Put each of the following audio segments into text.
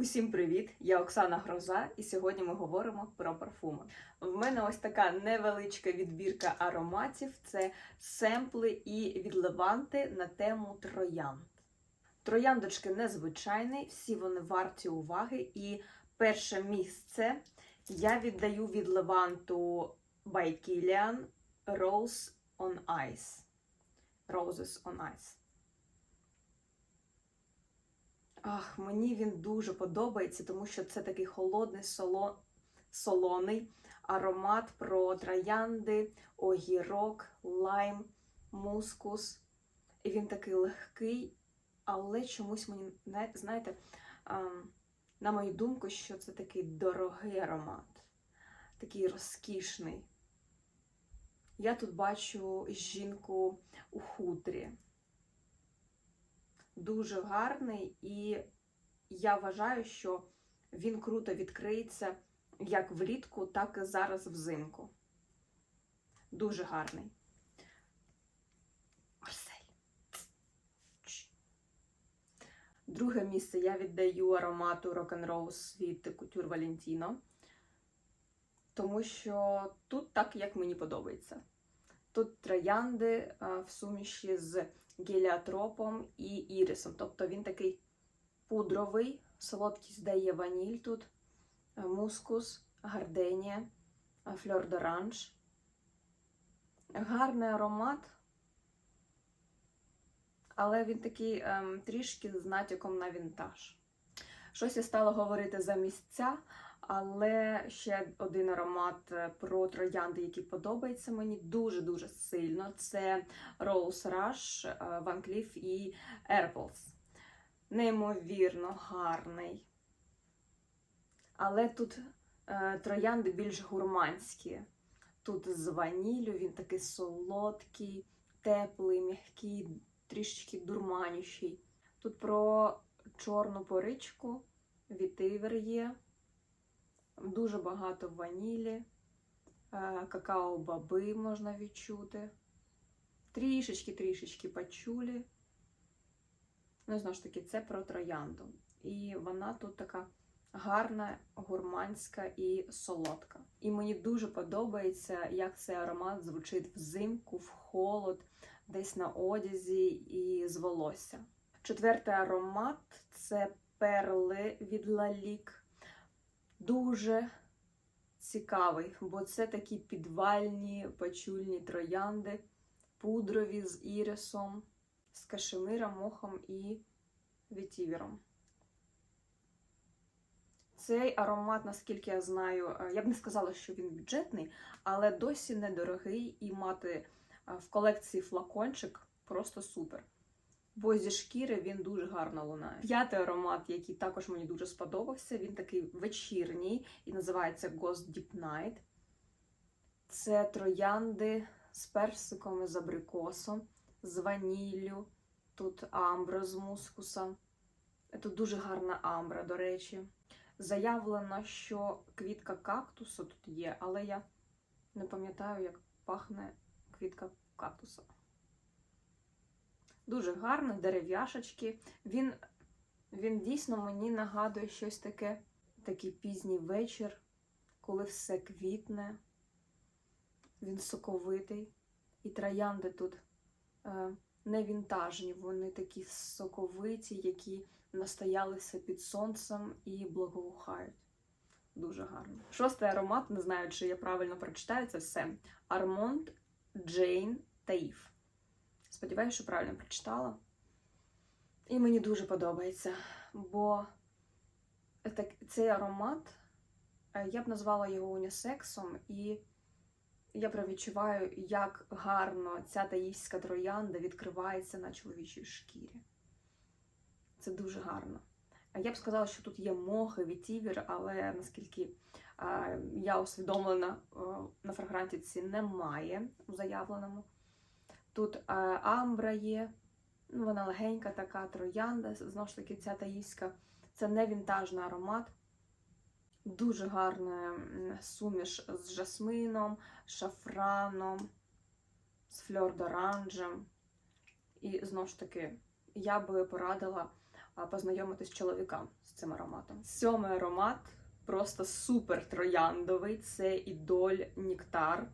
Усім привіт! Я Оксана Гроза, і сьогодні ми говоримо про парфуми. В мене ось така невеличка відбірка ароматів: це семпли і відливанти на тему троянд. Трояндочки незвичайні, всі вони варті уваги. І перше місце я віддаю від Леванту by Rose on Ice. Roses on Ice. Ах, мені він дуже подобається, тому що це такий холодний, соло... солоний аромат про троянди, огірок, лайм, мускус. І він такий легкий, але чомусь мені, знаєте, на мою думку, що це такий дорогий аромат, такий розкішний. Я тут бачу жінку у хутрі дуже гарний, і я вважаю, що він круто відкриється як влітку, так і зараз взимку. Дуже гарний. Друге місце я віддаю аромату Rock'n'Rose від Couture Valentino, тому що тут так, як мені подобається. Тут троянди в суміші з геліотропом і ірисом. Тобто він такий пудровий, солодкість дає ваніль тут, е, мускус, гарденія, е, фльор d'orange. Гарний аромат, але він такий ем, трішки з натяком на вінтаж. Щось я стала говорити за місця, але ще один аромат е, про троянди, який подобається мені дуже-дуже сильно. Це Rose Rush, е, Van Cleef і Airpulse. Неймовірно гарний. Але тут е, троянди більш гурманські. Тут з ваніллю, він такий солодкий, теплий, м'який, трішечки дурманющий. Тут про чорну поричку, вітивер є, дуже багато ванілі, е, какао-баби можна відчути. Трішечки-трішечки пачулі. Ну, знову ж таки, це про троянду. І вона тут така гарна, гурманська і солодка. І мені дуже подобається, як цей аромат звучить взимку, в холод, десь на одязі і з волосся. Четвертий аромат це перли від Лалік. Дуже цікавий, бо це такі підвальні пачульні троянди, пудрові з ірисом, з кашемиром, мохом і вітівером. Цей аромат, наскільки я знаю, е, я б не сказала, що він бюджетний, але досі недорогий і мати е, в колекції флакончик просто супер. Бо зі шкіри він дуже гарно лунає. П'ятий аромат, який також мені дуже сподобався, він такий вечірній і називається Ghost Deep Night. Це троянди з персиком і з абрикосом, з ваніллю, тут амбра з мускусом. Тут дуже гарна амбра, до речі. Заявлено, що квітка кактусу тут є, але я не пам'ятаю, як пахне квітка кактуса. Дуже гарний, дерев'яшечки. Він, він дійсно мені нагадує щось таке, такий пізній вечір, коли все квітне, він соковитий. І троянди тут е, не вінтажні, вони такі соковиті, які настоялися під сонцем і благоухають. Дуже гарно. Шостий аромат, не знаю, чи я правильно прочитаю це все. Армонд Джейн Таїф. Сподіваюся, що правильно прочитала. І мені дуже подобається, бо цей аромат, е, я б назвала його унісексом, і я прям відчуваю, як гарно ця таївська троянда відкривається на чоловічій шкірі. Це дуже гарно. Я б сказала, що тут є мохи, вітівір, але наскільки е, я усвідомлена, е, на фрагрантиці немає у заявленому. Тут е, амбра є, ну, вона легенька така троянда, знову ж таки, ця таївська, це не вінтажний аромат. Дуже гарна суміш з жасмином, шафраном, з фльор d'orange. І знову ж таки, я би порадила а, познайомитись чоловікам з цим ароматом. Сьомий аромат просто супер трояндовий. Це ідоль Ніктар.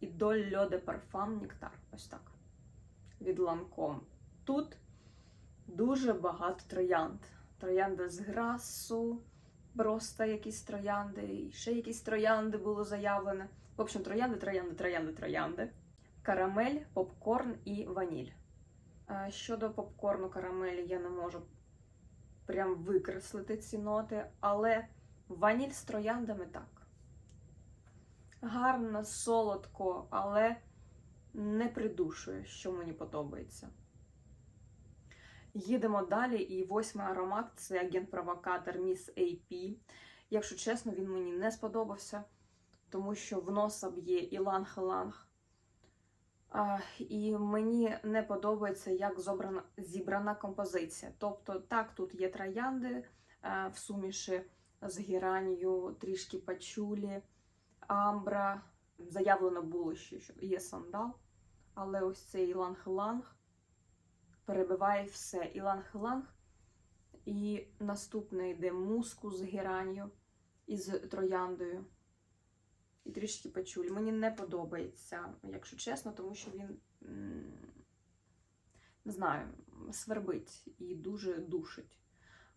А, ідоль Льоде Парфам Ніктар. Ось так. Від Ланком. Тут дуже багато троянд. Троянда з грасу, просто якісь троянди, і ще якісь троянди було заявлено. В общем, троянди, троянди, троянди, троянди. Карамель, попкорн і ваніль. Щодо попкорну карамелі я не можу прям викреслити ці ноти, але ваніль з трояндами так. Гарно, солодко, але не придушує, що мені подобається. Їдемо далі, і восьмий аромат це агент-провокатор Міс AP. Якщо чесно, він мені не сподобався, тому що в носа б'є іланг-ланг. А, і мені не подобається, як зобрана, зібрана композиція. Тобто, так, тут є троянди в суміші з геранію, трішки пачулі, амбра. Заявлено було ще, що є сандал, але ось цей іланг-ланг перебиває все. Іланг-ланг. І наступне йде мускус з геранью із трояндою. І трішки пачулі. Мені не подобається, якщо чесно, тому що він, не знаю, свербить і дуже душить.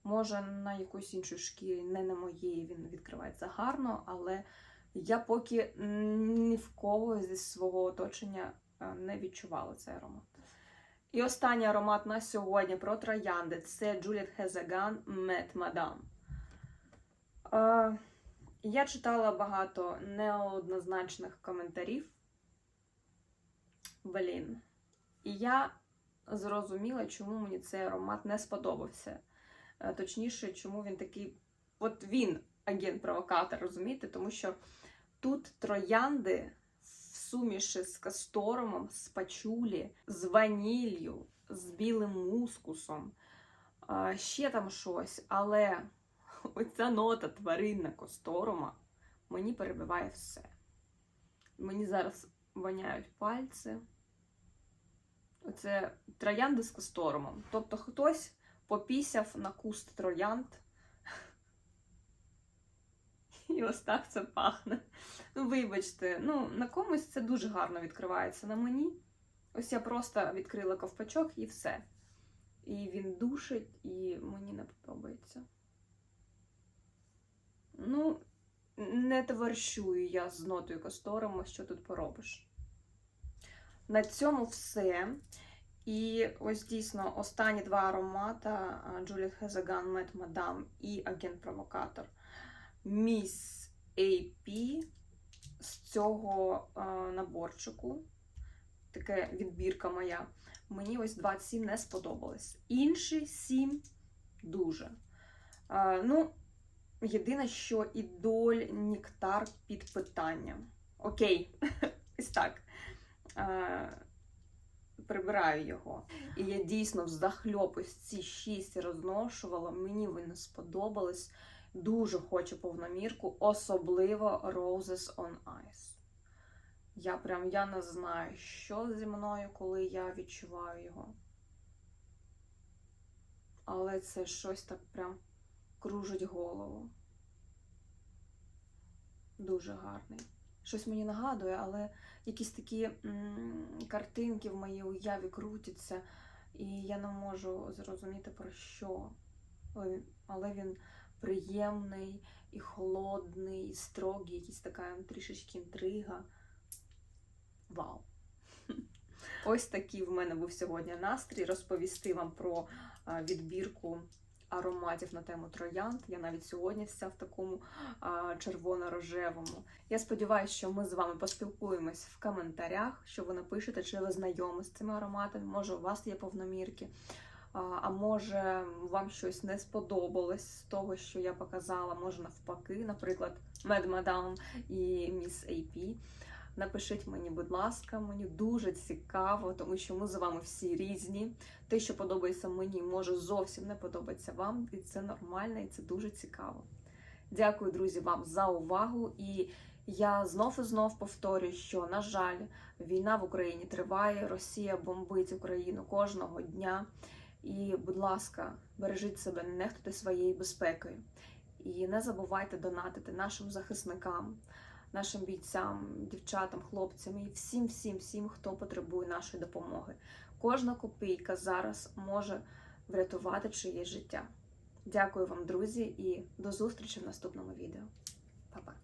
Може, на якоїсь іншій шкірі, не на моєї, він відкривається гарно, але я поки ні в кого зі свого оточення е, не відчувала цей аромат. І останній аромат на сьогодні про троянди це Джуліет Хезаган Мет Мадам. Я читала багато неоднозначних коментарів. Блін. І я зрозуміла, чому мені цей аромат не сподобався. Е, Точніше, чому він такий. От він, агент-провокатор, розумієте? Тому що тут троянди в суміші з касторомом, з пачулі, з ваніллю, з білим мускусом, ще там щось, але оця нота тваринна косторома мені перебиває все. Мені зараз воняють пальці. Оце троянди з касторомом. Тобто хтось попісяв на куст троянд. І ось так це пахне. Ну, вибачте, ну, на комусь це дуже гарно відкривається на мені. Ось я просто відкрила ковпачок і все. І він душить, і мені не подобається. Ну, не товаришую я з нотою Костором, що тут поробиш. На цьому все. І ось дійсно останні два аромата Джуліет Хезаган, Мет Мадам і Агент Провокатор. Міс AP з цього е, наборчику. Таке відбірка моя. Мені ось 27 не сподобалось. Інші 7 дуже. Е, ну, єдине, що ідоль Ніктар під питанням. Окей, ось так. Е, прибираю його. І я дійсно взахльоп ось ці 6 розношувала. Мені вони сподобались. Дуже хочу повномірку, особливо Roses on Ice. Я прям я не знаю, що зі мною, коли я відчуваю його. Але це щось так прям кружить голову. Дуже гарний. Щось мені нагадує, але якісь такі м- картинки в моїй уяві крутяться, і я не можу зрозуміти про що. Але, але він приємний і холодний, і строгий, якийсь така трішечки інтрига. Вау! Ось такий в мене був сьогодні настрій розповісти вам про відбірку ароматів на тему троянд. Я навіть сьогодні вся в такому червоно-рожевому. Я сподіваюся, що ми з вами поспілкуємось в коментарях, що ви напишете, чи ви знайомі з цими ароматами. Може, у вас є повномірки. А може, вам щось не сподобалось з того, що я показала, може навпаки, наприклад, Мед Мадам і Міс AP. Напишіть мені, будь ласка, мені дуже цікаво, тому що ми з вами всі різні. Те, що подобається мені, може зовсім не подобається вам, і це нормально, і це дуже цікаво. Дякую, друзі, вам за увагу. І я знов і знов повторюю, що, на жаль, війна в Україні триває, Росія бомбить Україну кожного дня. І, будь ласка, бережіть себе, не нехтуйте своєю безпекою. І не забувайте донатити нашим захисникам, нашим бійцям, дівчатам, хлопцям і всім, всім, всім, хто потребує нашої допомоги. Кожна копійка зараз може врятувати чиєсь життя. Дякую вам, друзі, і до зустрічі в наступному відео. Па-па!